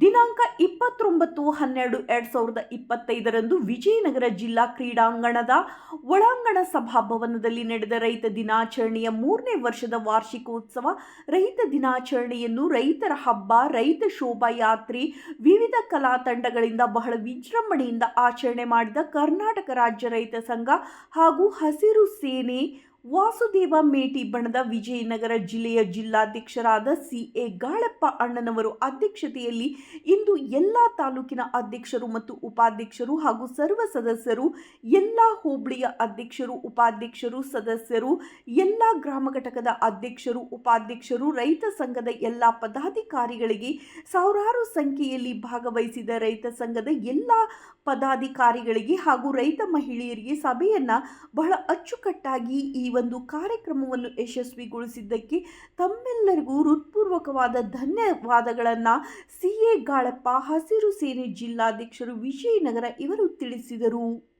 ದಿನಾಂಕ ಇಪ್ಪತ್ತೊಂಬತ್ತು ಹನ್ನೆರಡು ಎರಡು ಸಾವಿರದ ಇಪ್ಪತ್ತೈದರಂದು ವಿಜಯನಗರ ಜಿಲ್ಲಾ ಕ್ರೀಡಾಂಗಣದ ಒಳಾಂಗಣ ಸಭಾಭವನದಲ್ಲಿ ನಡೆದ ರೈತ ದಿನಾಚರಣೆಯ ಮೂರನೇ ವರ್ಷದ ವಾರ್ಷಿಕೋತ್ಸವ, ರೈತ ದಿನಾಚರಣೆಯನ್ನು ರೈತರ ಹಬ್ಬ, ರೈತ ಶೋಭಾಯಾತ್ರೆ, ವಿವಿಧ ಕಲಾ ತಂಡಗಳಿಂದ ಬಹಳ ವಿಜೃಂಭಣೆಯಿಂದ ಆಚರಣೆ ಮಾಡಿದ ಕರ್ನಾಟಕ ರಾಜ್ಯ ರೈತ ಸಂಘ ಹಾಗೂ ಹಸಿರು ಸೇನೆ ವಾಸುದೇವ ಮೇಟಿ ಬಣದ ವಿಜಯನಗರ ಜಿಲ್ಲೆಯ ಜಿಲ್ಲಾಧ್ಯಕ್ಷರಾದ ಸಿ ಎ ಗಾಳಪ್ಪ ಅಣ್ಣನವರು ಅಧ್ಯಕ್ಷತೆಯಲ್ಲಿ ಇಂದು ಎಲ್ಲ ತಾಲೂಕಿನ ಅಧ್ಯಕ್ಷರು ಮತ್ತು ಉಪಾಧ್ಯಕ್ಷರು ಹಾಗೂ ಸರ್ವ ಸದಸ್ಯರು, ಎಲ್ಲ ಹೋಬಳಿಯ ಅಧ್ಯಕ್ಷರು, ಉಪಾಧ್ಯಕ್ಷರು ಸದಸ್ಯರು, ಎಲ್ಲ ಗ್ರಾಮ ಘಟಕದ ಅಧ್ಯಕ್ಷರು, ಉಪಾಧ್ಯಕ್ಷರು, ರೈತ ಸಂಘದ ಎಲ್ಲ ಪದಾಧಿಕಾರಿಗಳಿಗೆ ಸಾವಿರಾರು ಸಂಖ್ಯೆಯಲ್ಲಿ ಭಾಗವಹಿಸಿದ ರೈತ ಸಂಘದ ಎಲ್ಲ ಪದಾಧಿಕಾರಿಗಳಿಗೆ ಹಾಗೂ ರೈತ ಮಹಿಳೆಯರಿಗೆ ಸಭೆಯನ್ನು ಬಹಳ ಅಚ್ಚುಕಟ್ಟಾಗಿ ಈ ಒಂದು ಕಾರ್ಯಕ್ರಮವನ್ನು ಯಶಸ್ವಿಗೊಳಿಸಿದ್ದಕ್ಕೆ ತಮ್ಮೆಲ್ಲರಿಗೂ ಹೃತ್ಪೂರ್ವಕವಾದ ಧನ್ಯವಾದಗಳನ್ನು ಸಿ ಎ ಗಾಳಪ್ಪ, ಹಸಿರು ಸೇನೆ ಜಿಲ್ಲಾಧ್ಯಕ್ಷರು ವಿಜಯನಗರ ಇವರು ತಿಳಿಸಿದರು.